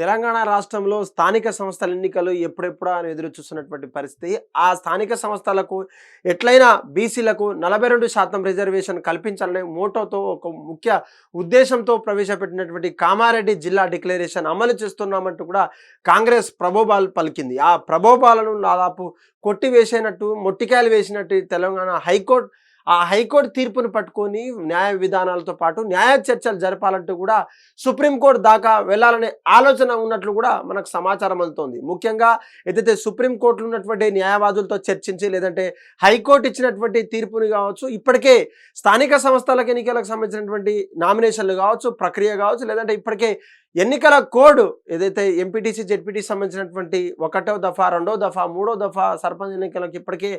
తెలంగాణ రాష్ట్రంలో స్థానిక సంస్థల ఎన్నికలు ఎప్పుడెప్పుడా అని ఎదురు చూస్తున్నటువంటి పరిస్థితి. ఆ స్థానిక సంస్థలకు ఎట్లయినా బీసీలకు నలభై రెండు శాతం రిజర్వేషన్ కల్పించాలనే మోటోతో ఒక ముఖ్య ఉద్దేశంతో ప్రవేశపెట్టినటువంటి కామారెడ్డి జిల్లా డిక్లరేషన్ అమలు చేస్తున్నామంటూ కూడా కాంగ్రెస్ ప్రబోబాలు పలికింది. ఆ ప్రబోబాలను దాదాపు కొట్టివేసేనట్టు మొట్టికాయలు వేసినట్టు తెలంగాణ హైకోర్టు ఆ హైకోర్టు తీర్పును పట్టుకొని న్యాయ విధానాలతో పాటు న్యాయ చర్చలు జరపాలంటూ కూడా సుప్రీంకోర్టు దాకా వెళ్ళాలనే ఆలోచన ఉన్నట్లు కూడా మనకు సమాచారం అందుతోంది. ముఖ్యంగా ఏదైతే సుప్రీంకోర్టులో ఉన్నటువంటి న్యాయవాదులతో చర్చించి లేదంటే హైకోర్టు ఇచ్చినటువంటి తీర్పుని కావచ్చు ఇప్పటికే స్థానిక సంస్థలకు ఎన్నికలకు సంబంధించినటువంటి నామినేషన్లు కావచ్చు ప్రక్రియ కావచ్చు లేదంటే ఇప్పటికే ఎన్నికల కోడ్ ఏదైతే ఎంపీటీసీ జెడ్పీటీ సంబంధించినటువంటి ఒకటో దఫా రెండో దఫా మూడో దఫా సర్పంచ్ ఎన్నికలకు ఇప్పటికే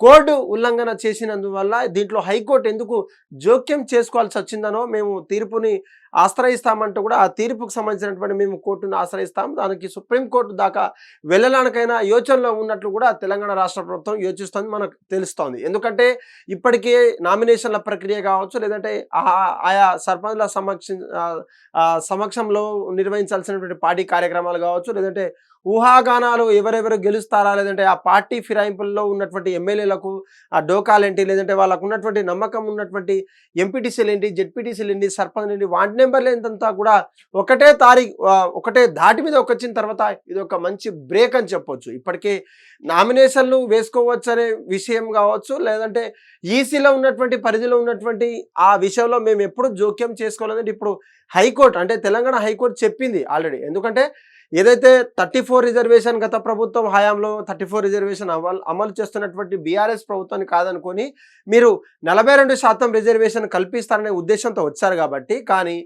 కోడ్ ఉల్లంఘన చేసినందువల్ల దీంట్లో హైకోర్టు ఎందుకు జోక్యం చేసుకోవాల్సి వచ్చిందనో మేము తీర్పుని ఆశ్రయిస్తామంటూ కూడా ఆ తీర్పుకు సంబంధించినటువంటి మేము కోర్టును ఆశ్రయిస్తాం. దానికి సుప్రీంకోర్టు దాకా వెళ్ళడానికైనా యోచనలో ఉన్నట్లు కూడా తెలంగాణ రాష్ట్ర ప్రభుత్వం యోచిస్తుంది మనకు తెలుస్తోంది. ఎందుకంటే ఇప్పటికే నామినేషన్ల ప్రక్రియ కావచ్చు లేదంటే ఆ- ఆయా సర్పంచ్ల సమక్ష సమక్షంలో నిర్వహించాల్సినటువంటి పార్టీ కార్యక్రమాలు కావచ్చు లేదంటే ఊహాగానాలు ఎవరెవరు గెలుస్తారా? లేదంటే ఆ పార్టీ ఫిరాయింపుల్లో ఉన్నటువంటి ఎమ్మెల్యేలకు ఆ డోకాలేంటి లేదంటే వాళ్ళకు ఉన్నటువంటి నమ్మకం ఉన్నటువంటి ఎంపీటీసీలు ఏంటి? జెడ్పీటీసీలు ఏంటి? సర్పంచ్ ఏంటి? వార్డ్ నెంబర్లు ఏంటంతా కూడా ఒకటే తారీఖు ఒకటే దాటి మీద ఒక వచ్చిన తర్వాత ఇది ఒక మంచి బ్రేక్ అని చెప్పొచ్చు. ఇప్పటికే నామినేషన్లు వేసుకోవచ్చు అనే విషయం కావచ్చు. లేదంటే ఈసీలో ఉన్నటువంటి పరిధిలో ఉన్నటువంటి ఆ విషయంలో మేము ఎప్పుడు జోక్యం చేసుకోలేదంటే ఇప్పుడు హైకోర్టు అంటే తెలంగాణ హైకోర్టు చెప్పింది ఆల్రెడీ. ఎందుకంటే ఏదైతే థర్టీ ఫోర్ రిజర్వేషన్ గత ప్రభుత్వం హయాంలో థర్టీ ఫోర్ రిజర్వేషన్ అమలు అమలు చేస్తున్నటువంటి బీఆర్ఎస్ ప్రభుత్వాన్ని కాదనుకొని మీరు నలభై రెండు శాతం రిజర్వేషన్ కల్పిస్తారనే ఉద్దేశంతో వచ్చారు కాబట్టి కానీ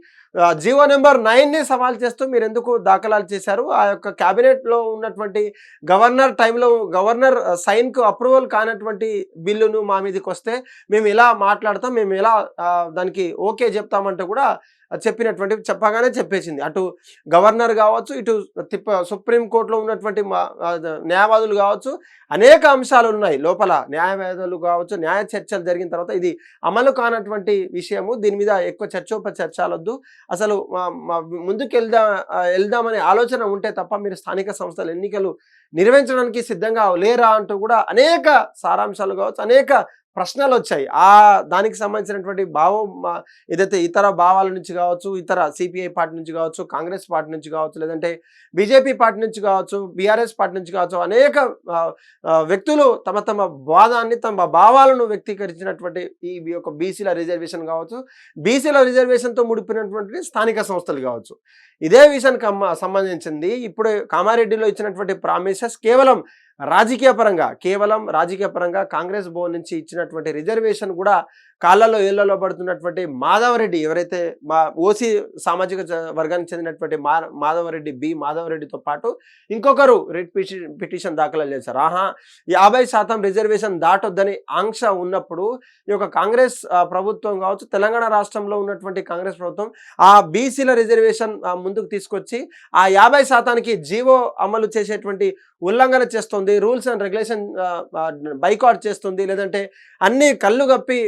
జీవో నెంబర్ నైన్ని సవాల్ చేస్తూ మీరు ఎందుకు దాఖలాలు చేశారు? ఆ యొక్క క్యాబినెట్లో ఉన్నటువంటి గవర్నర్ టైంలో గవర్నర్ సైన్కు అప్రూవల్ కానటువంటి బిల్లును మా మీదకి వస్తే మేము ఎలా మాట్లాడతాం మేము ఎలా దానికి ఓకే చెప్తామంటే కూడా చెప్పినటువంటి చెప్పగానే చెప్పేసింది. అటు గవర్నర్ కావచ్చు ఇటు తిప్ప సుప్రీంకోర్టులో ఉన్నటువంటి మా న్యాయవాదులు కావచ్చు అనేక అంశాలు ఉన్నాయి. లోపల న్యాయవాదులు కావచ్చు న్యాయ చర్చలు జరిగిన తర్వాత ఇది అమలు కానటువంటి విషయము. దీని మీద ఎక్కువ చర్చోప చర్చలొద్దు అసలు మా- ముందుకు వెళ్దాం వెళ్దామనే ఆలోచన ఉంటే తప్ప మీరు స్థానిక సంస్థల ఎన్నికలు నిర్వహించడానికి సిద్ధంగా లేరా అంటూ కూడా అనేక సారాంశాలు కావచ్చు అనేక ప్రశ్నలు వచ్చాయి ఆ దానికి సంబంధించినటువంటి భావం ఏదైతే ఇతర భావాల నుంచి కావచ్చు ఇతర సిపిఐ పార్టీ నుంచి కావచ్చు కాంగ్రెస్ పార్టీ నుంచి కావచ్చు లేదంటే బీజేపీ పార్టీ నుంచి కావచ్చు బీఆర్ఎస్ పార్టీ నుంచి కావచ్చు అనేక వ్యక్తులు తమ తమ వాదాన్ని తమ భావాలను వ్యక్తీకరించినటువంటి ఈ యొక్క బీసీల రిజర్వేషన్ కావచ్చు బీసీల రిజర్వేషన్తో ముడిపినటువంటి స్థానిక సంస్థలు కావచ్చు. ఇదే విషయానికి సంబంధించింది. ఇప్పుడు కామారెడ్డిలో ఇచ్చినటువంటి ప్రామిసెస్ కేవలం రాజకీయ పరంగా కేవలం రాజకీయ పరంగా కాంగ్రెస్ భవన్ నుంచి ఇచ్చినటువంటి రిజర్వేషన్ కూడా కాళ్ళలో ఏళ్ళలో పడుతున్నటువంటి మాధవరెడ్డి ఎవరైతే మా ఓసీ సామాజిక వర్గానికి చెందినటువంటి మా మాధవరెడ్డి బి మాధవరెడ్డితో పాటు ఇంకొకరు రిట్ పిటి- పిటిషన్ దాఖలు చేశారు ఆహా యాభై శాతం రిజర్వేషన్ దాటొద్దని ఆంక్ష ఉన్నప్పుడు ఈ యొక్క కాంగ్రెస్ ప్రభుత్వం కావచ్చు తెలంగాణ రాష్ట్రంలో ఉన్నటువంటి కాంగ్రెస్ ప్రభుత్వం ఆ బీసీల రిజర్వేషన్ ముందుకు తీసుకొచ్చి ఆ యాభై శాతానికి జీవో అమలు చేసేటువంటి ఉల్లంఘన చేస్తుంది రూల్స్ అండ్ రెగ్యులేషన్ బైకాట్ చేస్తుంది లేదంటే అన్ని కళ్ళు కప్పి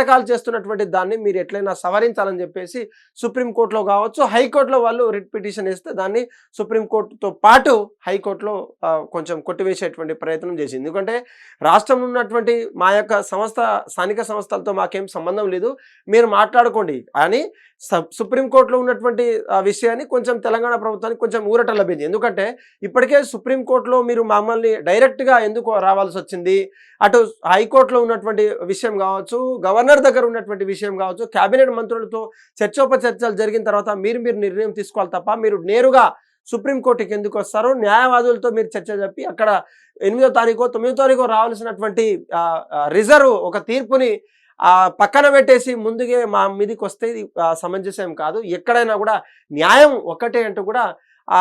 నాటకాలు చేస్తున్నటువంటి దాన్ని మీరు ఎట్లయినా సవరించాలని చెప్పేసి సుప్రీంకోర్టులో కావచ్చు హైకోర్టులో వాళ్ళు రిట్ పిటిషన్ ఇస్తే దాన్ని సుప్రీంకోర్టుతో పాటు హైకోర్టులో కొంచెం కొట్టివేసేటువంటి ప్రయత్నం చేసింది. ఎందుకంటే రాష్ట్రంలో ఉన్నటువంటి మా యొక్క సంస్థ స్థానిక సంస్థలతో మాకేం సంబంధం లేదు. మీరు మాట్లాడుకోండి. అని సుప్రీంకోర్టులో ఉన్నటువంటి విషయాన్ని కొంచెం తెలంగాణ ప్రభుత్వానికి కొంచెం ఊరట లభించింది. ఎందుకంటే ఇప్పటికే సుప్రీంకోర్టులో మీరు మమ్మల్ని డైరెక్ట్గా ఎందుకు రావాల్సి వచ్చింది? అటు హైకోర్టులో ఉన్నటువంటి విషయం కావచ్చు గవర్నర్ దగ్గర ఉన్నటువంటి విషయం కావచ్చు కేబినెట్ మంత్రులతో చర్చోపచర్చలు జరిగిన తర్వాత మీరు మీరు నిర్ణయం తీసుకోవాలి తప్ప మీరు నేరుగా సుప్రీంకోర్టుకి ఎందుకు వస్తారు న్యాయవాదులతో మీరు చర్చ చెప్పి అక్కడ ఎనిమిదో తారీఖు తొమ్మిదో తారీఖు రావాల్సినటువంటి రిజర్వ్ ఒక తీర్పుని పక్కన పెట్టేసి ముందుగే మా మీదకి వస్తే సమంజసం కాదు. ఎక్కడైనా కూడా న్యాయం ఒకటే అంటూ కూడా ఆ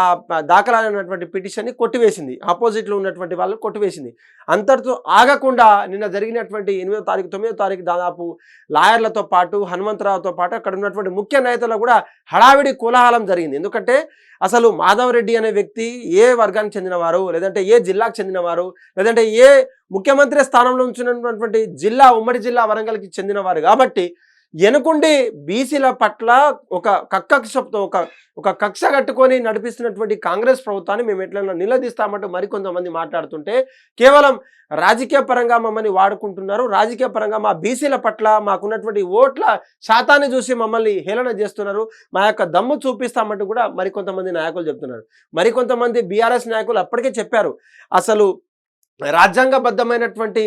దాఖలైనటువంటి పిటిషన్ని కొట్టివేసింది. ఆపోజిట్లో ఉన్నటువంటి వాళ్ళు కొట్టివేసింది. అంతటితో ఆగకుండా నిన్న జరిగినటువంటి ఎనిమిదో తారీఖు తొమ్మిదో తారీఖు దాదాపు లాయర్లతో పాటు హనుమంతరావుతో పాటు అక్కడ ఉన్నటువంటి ముఖ్య నేతలు కూడా హడావిడి కోలాహలం జరిగింది. ఎందుకంటే అసలు మాధవ్ రెడ్డి అనే వ్యక్తి ఏ వర్గానికి చెందినవారు లేదంటే ఏ జిల్లాకు చెందినవారు లేదంటే ఏ ముఖ్యమంత్రి స్థానంలో ఉంచినటువంటి జిల్లా ఉమ్మడి జిల్లా వరంగల్కి చెందినవారు కాబట్టి ఎనుకుండి బీసీల పట్ల ఒక కక్కక్షతో ఒక ఒక కక్ష కట్టుకొని నడిపిస్తున్నటువంటి కాంగ్రెస్ ప్రభుత్వాన్ని మేము ఎట్లన్నా నిలదీస్తామంటూ మరికొంతమంది మాట్లాడుతుంటే కేవలం రాజకీయ పరంగా మమ్మల్ని వాడుకుంటున్నారు. రాజకీయ పరంగా మా బీసీల పట్ల మాకున్నటువంటి ఓట్ల శాతాన్ని చూసి మమ్మల్ని హేళన చేస్తున్నారు. మా యొక్క దమ్ము చూపిస్తామంటూ కూడా మరికొంతమంది నాయకులు చెప్తున్నారు. మరికొంతమంది బీఆర్ఎస్ నాయకులు అప్పటికే చెప్పారు. అసలు రాజ్యాంగబద్ధమైనటువంటి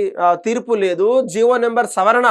తీర్పు లేదు. జీవో నెంబర్ సవరణ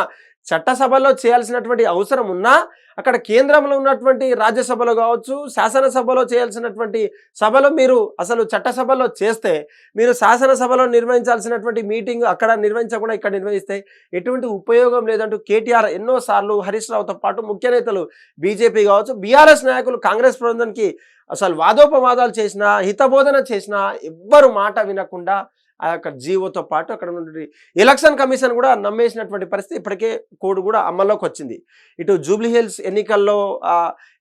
చట్టసభలో చేయాల్సినటువంటి అవసరం ఉన్నా అక్కడ కేంద్రంలో ఉన్నటువంటి రాజ్యసభలో కావచ్చు శాసనసభలో చేయాల్సినటువంటి సభలో మీరు అసలు చట్టసభలో చేస్తే మీరు శాసనసభలో నిర్వహించాల్సినటువంటి మీటింగ్ అక్కడ నిర్వహించకుండా ఇక్కడ నిర్వహిస్తే ఎటువంటి ఉపయోగం లేదంటూ కేటీఆర్ ఎన్నోసార్లు హరీష్ రావుతో పాటు ముఖ్య నేతలు బీజేపీ కావచ్చు బీఆర్ఎస్ నాయకులు కాంగ్రెస్ ప్రభుత్వానికి అసలు వాదోపవాదాలు చేసినా హితబోధన చేసినా ఎవ్వరు మాట వినకుండా ఆ యొక్క జీవోతో పాటు అక్కడ ఉన్నటువంటి ఎలక్షన్ కమిషన్ కూడా నమ్మేసినటువంటి పరిస్థితి ఇప్పటికే కోడ్ కూడా అమల్లోకి వచ్చింది. ఇటు జూబ్లీ హిల్స్ ఎన్నికల్లో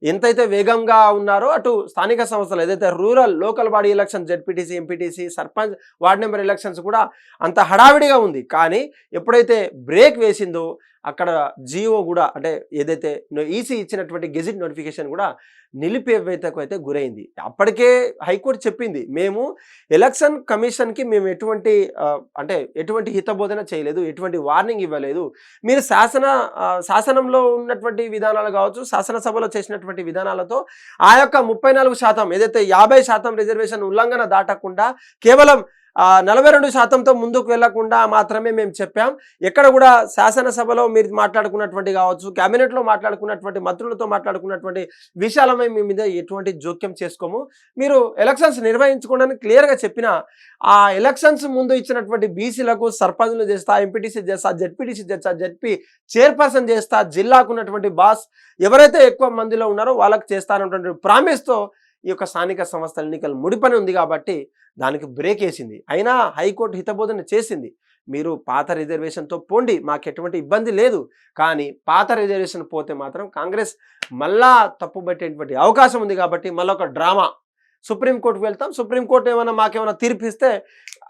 ఎంతైతే వేగంగా ఉన్నారో అటు స్థానిక సంస్థలు ఏదైతే rural local body election ZPTC MPTC sarpanch ward number elections కూడా అంత హడావిడిగా ఉంది. కానీ ఎప్పుడైతే బ్రేక్ వేసిందో అక్కడ జియో కూడా అంటే ఏదైతే ఈసీ ఇచ్చినటువంటి గెజిట్ నోటిఫికేషన్ కూడా నిలిపివేతకు అయితే గురైంది. అప్పటికే హైకోర్టు చెప్పింది మేము ఎలక్షన్ కమిషన్కి మేము ఎటువంటి అంటే ఎటువంటి హితబోధన చేయలేదు ఎటువంటి వార్నింగ్ ఇవ్వలేదు. మీరు శాసన శాసనంలో ఉన్నటువంటి విధానాలు కావచ్చు శాసనసభలో చేసినటువంటి విధానాలతో ఆ యొక్క ముప్పై నాలుగు శాతం ఏదైతే యాభై శాతం రిజర్వేషన్ ఉల్లంఘన దాటకుండా కేవలం నలభై రెండు శాతంతో ముందుకు వెళ్ళకుండా మాత్రమే మేము చెప్పాం. ఎక్కడ కూడా శాసనసభలో మీరు మాట్లాడుకున్నటువంటి కావచ్చు క్యాబినెట్లో మాట్లాడుకున్నటువంటి మంత్రులతో మాట్లాడుకున్నటువంటి విషయాలపై మీ మీద ఎటువంటి జోక్యం చేసుకోము. మీరు ఎలక్షన్స్ నిర్వహించుకోవడానికి క్లియర్గా చెప్పిన ఆ ఎలక్షన్స్ ముందు ఇచ్చినటువంటి బీసీలకు సర్పంచ్లు చేస్తా ఎంపీటీసీ చేస్తా జడ్పీటీసీ చేస్తా జడ్పీ చైర్పర్సన్ చేస్తా జిల్లాకు ఉన్నటువంటి బాస్ ఎవరైతే ఎక్కువ మందిలో ఉన్నారో వాళ్ళకి చేస్తానటువంటి ప్రామిస్తో ఈ యొక్క స్థానిక సంస్థల ఎన్నికలు ముడిపని ఉంది కాబట్టి దానికి బ్రేక్ వేసింది. అయినా హైకోర్టు హితబోధన చేసింది. మీరు పాత రిజర్వేషన్తో పోండి మాకు ఎటువంటి ఇబ్బంది లేదు. కానీ పాత రిజర్వేషన్ పోతే మాత్రం కాంగ్రెస్ మళ్ళా తప్పుబట్టేటువంటి అవకాశం ఉంది కాబట్టి మళ్ళీ ఒక డ్రామా సుప్రీంకోర్టుకు వెళ్తాం సుప్రీంకోర్టు ఏమైనా మాకేమైనా తీర్పు ఇస్తే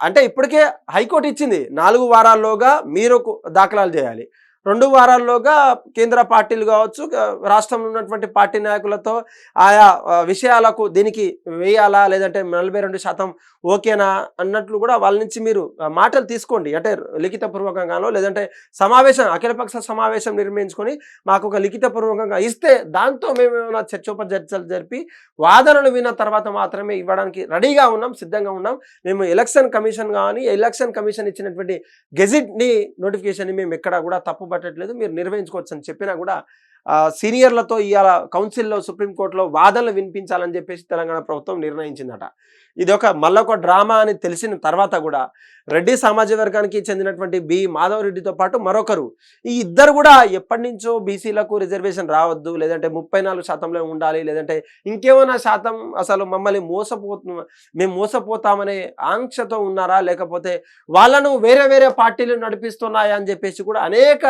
అంటే ఇప్పటికే హైకోర్టు ఇచ్చింది. నాలుగు వారాల్లోగా మీరు దాఖలాలు చేయాలి. రెండు వారాల్లోగా కేంద్ర పార్టీలు కావచ్చు రాష్ట్రంలో ఉన్నటువంటి పార్టీ నాయకులతో ఆయా విషయాలకు దీనికి వేయాలా లేదంటే నలభై రెండు శాతం ఓకేనా అన్నట్లు కూడా వాళ్ళ నుంచి మీరు మాటలు తీసుకోండి. అంటే లిఖితపూర్వకంగానో లేదంటే సమావేశం అఖిలపక్ష సమావేశం నిర్మించుకొని మాకు ఒక లిఖితపూర్వకంగా ఇస్తే దాంతో మేము ఏమైనా చర్చోపచర్చలు జరిపి వాదనలు విన్న తర్వాత మాత్రమే ఇవ్వడానికి రెడీగా ఉన్నాం సిద్ధంగా ఉన్నాం. మేము ఎలక్షన్ కమిషన్ కానీ ఎలక్షన్ కమిషన్ ఇచ్చినటువంటి గెజిట్ని నోటిఫికేషన్ని మేము ఎక్కడ కూడా తప్పు పట్టట్లేదు మీరు నిర్వహించుకోవచ్చు అని చెప్పినా కూడా సీనియర్లతో ఇవాళ కౌన్సిల్లో సుప్రీంకోర్టులో వాదనలు వినిపించాలని చెప్పేసి తెలంగాణ ప్రభుత్వం నిర్ణయించిందట. ఇది ఒక మళ్ళొక డ్రామా అని తెలిసిన తర్వాత కూడా రెడ్డి సామాజిక వర్గానికి చెందినటువంటి బి మాధవ్ రెడ్డితో పాటు మరొకరు. ఈ ఇద్దరు కూడా ఎప్పటి నుంచో బీసీలకు రిజర్వేషన్ రావద్దు లేదంటే ముప్పై నాలుగు శాతంలో ఉండాలి లేదంటే ఇంకేమైనా శాతం అసలు మమ్మల్ని మోసపోతు మేము మోసపోతామనే ఆంక్షతో ఉన్నారా లేకపోతే వాళ్ళను వేరే వేరే పార్టీలు నడిపిస్తున్నాయా అని చెప్పేసి కూడా అనేక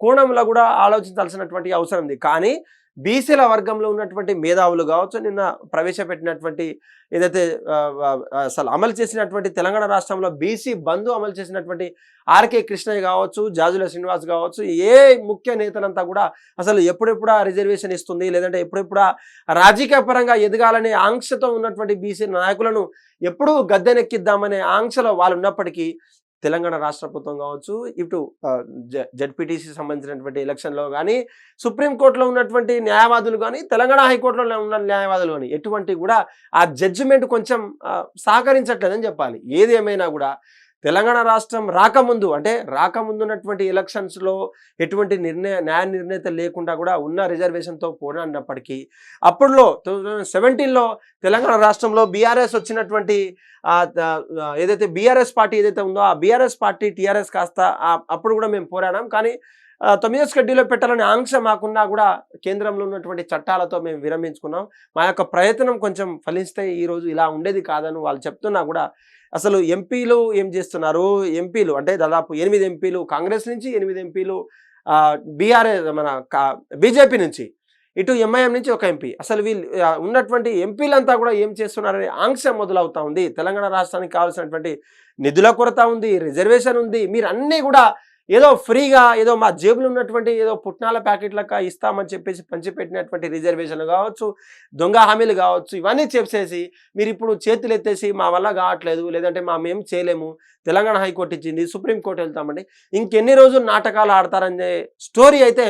కోణంలో కూడా ఆలోచించాల్సినటువంటి అవసరం ఉంది. కానీ బీసీల వర్గంలో ఉన్నటువంటి మేధావులు కావచ్చు నిన్న ప్రవేశపెట్టినటువంటి ఏదైతే అసలు అమలు చేసినటువంటి తెలంగాణ రాష్ట్రంలో బీసీ బంధు అమలు చేసినటువంటి ఆర్కే కృష్ణయ్య కావచ్చు జాజుల శ్రీనివాస్ కావచ్చు ఏ ముఖ్య నేతలంతా కూడా అసలు ఎప్పుడెప్పుడు రిజర్వేషన్ ఇస్తుంది లేదంటే ఎప్పుడెప్పుడా రాజకీయ పరంగా ఎదగాలనే ఆంక్షతో ఉన్నటువంటి బీసీ నాయకులను ఎప్పుడూ గద్దెనెక్కిద్దామనే ఆంక్షలో వాళ్ళు ఉన్నప్పటికీ తెలంగాణ రాష్ట్ర ప్రభుత్వం కావచ్చు ఇటు జడ్పీటీసీ సంబంధించినటువంటి ఎలక్షన్లో కానీ సుప్రీంకోర్టులో ఉన్నటువంటి న్యాయవాదులు కానీ తెలంగాణ హైకోర్టులో ఉన్న న్యాయవాదులు కానీ ఎటువంటి కూడా ఆ జడ్జిమెంట్ కొంచెం సహకరించట్లేదని చెప్పాలి. ఏది ఏమైనా కూడా తెలంగాణ రాష్ట్రం రాకముందు అంటే రాకముందు ఉన్నటువంటి ఎలక్షన్స్లో ఎటువంటి నిర్ణయ న్యాయ నిర్ణేత లేకుండా కూడా ఉన్న రిజర్వేషన్తో పోరాడినప్పటికీ అప్పుడులో టూ థౌజండ్ సెవెంటీన్లో తెలంగాణ రాష్ట్రంలో బీఆర్ఎస్ వచ్చినటువంటి ఏదైతే బీఆర్ఎస్ పార్టీ ఏదైతే ఉందో ఆ బీఆర్ఎస్ పార్టీ టీఆర్ఎస్ కాస్త అప్పుడు కూడా మేము పోరాడాం. కానీ ఆ, తొమ్మిదో షెడ్యూల్లో పెట్టాలనే ఆంక్ష మాకున్నా కూడా కేంద్రంలో ఉన్నటువంటి చట్టాలతో మేము విరమించుకున్నాం. మా యొక్క ప్రయత్నం కొంచెం ఫలిస్తే ఈరోజు ఇలా ఉండేది కాదని వాళ్ళు చెప్తున్నా కూడా అసలు ఎంపీలు ఏం చేస్తున్నారు? ఎంపీలు అంటే దాదాపు ఎనిమిది ఎంపీలు కాంగ్రెస్ నుంచి ఎనిమిది ఎంపీలు బీఆర్ఎస్ మన బీజేపీ నుంచి. ఇటు ఎంఐఎం నుంచి ఒక ఎంపీ. అసలు వీళ్ళు ఉన్నటువంటి ఎంపీలంతా కూడా ఏం చేస్తున్నారనే ఆంక్ష మొదలవుతా ఉంది. తెలంగాణ రాష్ట్రానికి కావాల్సినటువంటి నిధుల కొరత ఉంది రిజర్వేషన్ ఉంది. మీరు అన్నీ కూడా ఏదో ఫ్రీగా ఏదో మా జేబులో ఉన్నటువంటి ఏదో పుట్నాల ప్యాకెట్లక ఇస్తామని చెప్పేసి పంచిపెట్టినటువంటి రిజర్వేషన్లు కావచ్చు దొంగ హామీలు కావచ్చు ఇవన్నీ చెప్పేసి మీరు ఇప్పుడు చేతులు ఎత్తేసి మా వల్ల కావట్లేదు లేదంటే మా మేము చేయలేము. తెలంగాణ హైకోర్టు ఇచ్చింది సుప్రీంకోర్టు వెళ్తామండి. ఇంకెన్ని రోజులు నాటకాలు ఆడతారనే స్టోరీ అయితే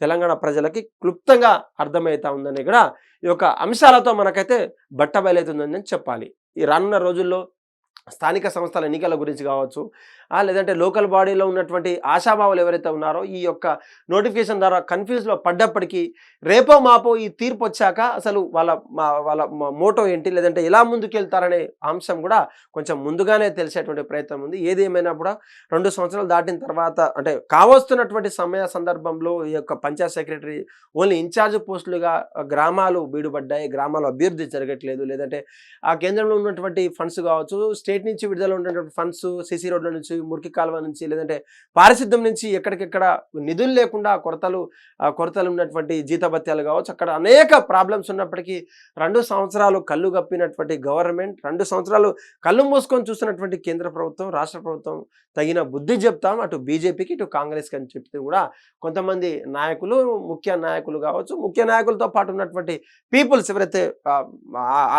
తెలంగాణ ప్రజలకి క్లుప్తంగా అర్థమవుతా ఉందని కూడా ఈ యొక్క అంశాలతో మనకైతే బట్ట బయలవుతుందని చెప్పాలి. ఈ రానున్న రోజుల్లో స్థానిక సంస్థల ఎన్నికల గురించి కావచ్చు లేదంటే లోకల్ బాడీలో ఉన్నటువంటి ఆశాభావాలు ఎవరైతే ఉన్నారో ఈ యొక్క నోటిఫికేషన్ ద్వారా కన్ఫ్యూజ్లో పడ్డప్పటికీ రేపో మాపో ఈ తీర్పు వచ్చాక అసలు వాళ్ళ మా వాళ్ళ మోటో ఏంటి లేదంటే ఎలా ముందుకెళ్తారనే అంశం కూడా కొంచెం ముందుగానే తెలిసేటువంటి ప్రయత్నం ఉంది. ఏది ఏమైనా కూడా రెండు సంవత్సరాలు దాటిన తర్వాత అంటే కావస్తున్నటువంటి సమయ సందర్భంలో ఈ యొక్క పంచాయత్ సెక్రటరీ ఓన్లీ ఇన్ఛార్జ్ పోస్టులుగా గ్రామాలు బీడుపడ్డాయి గ్రామాలు అభివృద్ధి జరగట్లేదు లేదంటే ఆ కేంద్రంలో ఉన్నటువంటి ఫండ్స్ కావచ్చు స్టేట్ నుంచి విడుదల ఉన్నటువంటి ఫండ్స్ సిసి రోడ్ల నుంచి మురికి కాలువ నుంచి లేదంటే పారిశుద్ధ్యం నుంచి ఎక్కడికెక్కడ నిధులు లేకుండా కొరతలు కొరతలు ఉన్నటువంటి జీతభత్యాలు కావచ్చు. అక్కడ అనేక ప్రాబ్లమ్స్ ఉన్నప్పటికీ రెండు సంవత్సరాలు కళ్ళు కప్పినటువంటి గవర్నమెంట్ రెండు సంవత్సరాలు కళ్ళు మూసుకొని చూస్తున్నటువంటి కేంద్ర ప్రభుత్వం రాష్ట్ర ప్రభుత్వం తగిన బుద్ధి చెప్తాం. అటు బీజేపీకి ఇటు కాంగ్రెస్కి అని చెప్తే కూడా కొంతమంది నాయకులు ముఖ్య నాయకులు కావచ్చు ముఖ్య నాయకులతో పాటు ఉన్నటువంటి పీపుల్స్ ఎవరైతే ఆ,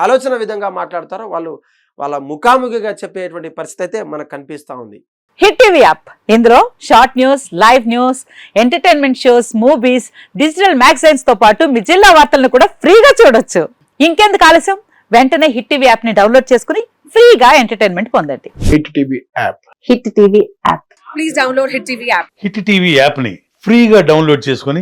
ఆలోచన విధంగా మాట్లాడతారో వాళ్ళు వాళ్ళ ముఖాముఖిగా చెప్పేటువంటి పరిస్థితి అయితే మనకు కనిపిస్తూ ఉంది. Hit TV app. ఇందులో short news live news entertainment shows movies digital మ్యాగజైన్స్తో పాటు మీ జిల్లా వార్తలను కూడా ఫ్రీగా చూడొచ్చు. ఇంకెందుకు ఆలస్యం? వెంటనే హిట్ టీవీ యాప్ని డౌన్లోడ్ చేసుకుని ఫ్రీగా ఎంటర్టైన్మెంట్ పొందండి. Hit TV app. Hit TV app. Please download Hit TV app. Hit TV యాప్ని ఫ్రీగా డౌన్లోడ్ చేసుకొని